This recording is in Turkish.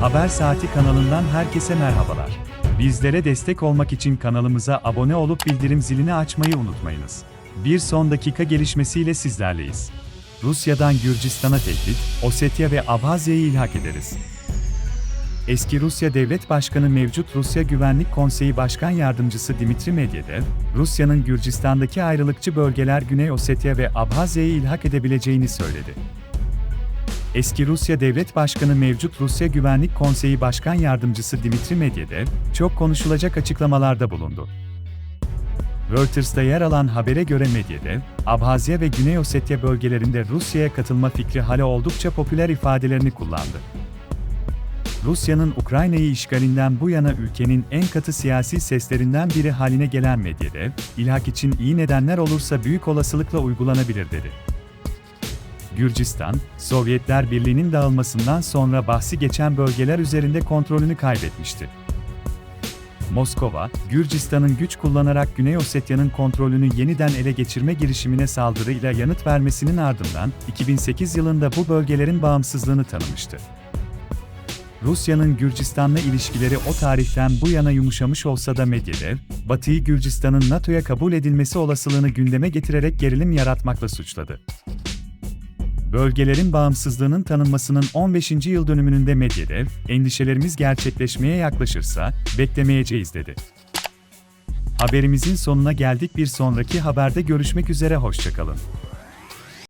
Haber Saati kanalından herkese merhabalar. Bizlere destek olmak için kanalımıza abone olup bildirim zilini açmayı unutmayınız. Bir son dakika gelişmesiyle sizlerleyiz. Rusya'dan Gürcistan'a tehdit, Ossetya ve Abhazya'yı ilhak ederiz. Eski Rusya Devlet Başkanı mevcut Rusya Güvenlik Konseyi Başkan Yardımcısı Dimitri Medvedev, Rusya'nın Gürcistan'daki ayrılıkçı bölgeler Güney Ossetya ve Abhazya'yı ilhak edebileceğini söyledi. Eski Rusya Devlet Başkanı mevcut Rusya Güvenlik Konseyi Başkan Yardımcısı Dimitri Medvedev, çok konuşulacak açıklamalarda bulundu. Reuters'ta yer alan habere göre Medvedev, Abhazya ve Güney Ossetya bölgelerinde Rusya'ya katılma fikri hala oldukça popüler ifadelerini kullandı. Rusya'nın Ukrayna'yı işgalinden bu yana ülkenin en katı siyasi seslerinden biri haline gelen Medvedev, ilhak için iyi nedenler olursa büyük olasılıkla uygulanabilir dedi. Gürcistan, Sovyetler Birliği'nin dağılmasından sonra bahsi geçen bölgeler üzerinde kontrolünü kaybetmişti. Moskova, Gürcistan'ın güç kullanarak Güney Osetya'nın kontrolünü yeniden ele geçirme girişimine saldırıyla yanıt vermesinin ardından 2008 yılında bu bölgelerin bağımsızlığını tanımıştı. Rusya'nın Gürcistan'la ilişkileri o tarihten bu yana yumuşamış olsa da Medvedev, Batı'yı Gürcistan'ın NATO'ya kabul edilmesi olasılığını gündeme getirerek gerilim yaratmakla suçladı. Bölgelerin bağımsızlığının tanınmasının 15. yıl dönümünde Medvedev, endişelerimiz gerçekleşmeye yaklaşırsa, beklemeyeceğiz dedi. Haberimizin sonuna geldik bir sonraki haberde görüşmek üzere hoşçakalın.